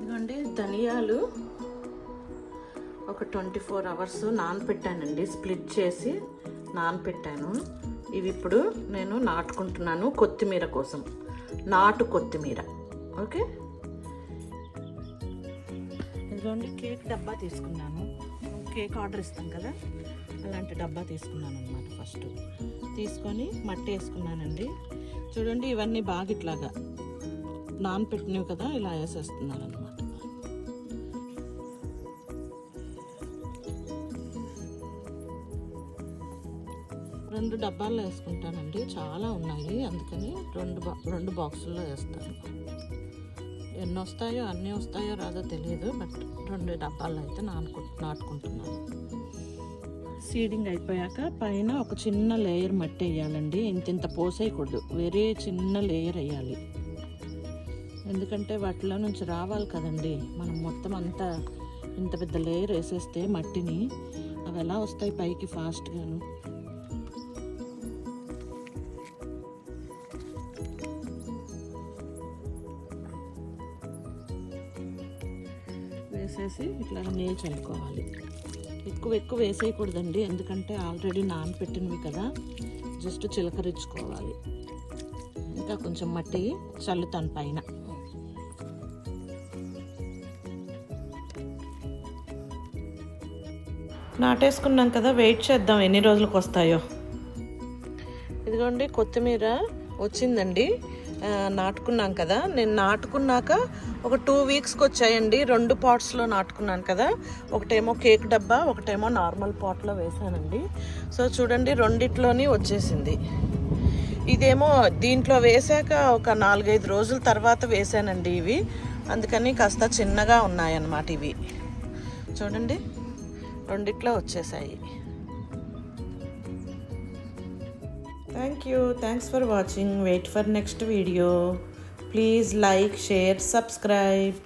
ఇదిగోండి ధనియాలు. ఒక ట్వంటీ ఫోర్ అవర్స్ నానపెట్టానండి స్ప్లిట్ చేసి నానపెట్టాను. ఇవి ఇప్పుడు నేను నాటుకుంటున్నాను కొత్తిమీర కోసం. నాటు కొత్తిమీర ఓకే? ఇదిగోండి కేక్ డబ్బా తీసుకున్నాను. కేక్ ఆర్డర్ ఇస్తాం కదా అలాంటి డబ్బా తీసుకున్నాను అనమాట ఫస్ట్. తీసుకొని మట్టి వేసుకున్నానండి. చూడండి ఇవన్నీ బాగా ఇట్లాగా నానపెట్టినవి కదా ఇలా వేసేస్తున్నాను అనమాట రెండు డబ్బాల్లో వేసుకుంటానండి చాలా ఉన్నాయి. అందుకని రెండు బా రెండు బాక్సుల్లో వేస్తాను. ఎన్ని వస్తాయో అన్నీ వస్తాయో రాదో తెలియదు బట్ రెండు డబ్బాల్లో అయితే నానుకు నాటుకుంటున్నాను. సీడింగ్ అయిపోయాక పైన ఒక చిన్న లేయర్ మట్టి వేయాలండి. ఇంత ఇంత పోసేయకూడదు. వెరీ చిన్న లేయర్ వేయాలి. ఎందుకంటే వాటిలో నుంచి రావాలి కదండి. మనం మొత్తం అంతా ఇంత పెద్ద లేయర్ వేసేస్తే మట్టిని అవి ఎలా వస్తాయి పైకి ఫాస్ట్గాను? వేసేసి ఇట్లా నీళ్ళు చల్లుకోవాలి. ఎక్కువ ఎక్కువ వేసేయకూడదండి. ఎందుకంటే ఆల్రెడీ నానపెట్టినవి కదా. జస్ట్ చిలకరించుకోవాలి. ఇంకా కొంచెం మట్టి చల్లుతాను పైన. నాటేసుకున్నాం కదా వెయిట్ చేద్దాం ఎన్ని రోజులకు వస్తాయో. ఇదిగోండి కొత్తిమీర వచ్చిందండి. నాటుకున్నాం కదా. నేను నాటుకున్నాక ఒక టూ వీక్స్కి వచ్చాయండి. రెండు పాట్స్లో నాటుకున్నాను కదా. ఒకటేమో కేక్ డబ్బా ఒకటేమో నార్మల్ పాట్లో వేసానండి. సో చూడండి రెండిట్లోని వచ్చేసింది. ఇదేమో దీంట్లో వేసాక ఒక నాలుగైదు రోజుల తర్వాత వేసానండి ఇవి. అందుకని కాస్త చిన్నగా ఉన్నాయన్నమాట ఇవి. చూడండి. రెండిట్లో వచ్చేసాయి. Thank you thanks for watching wait for next video please like share subscribe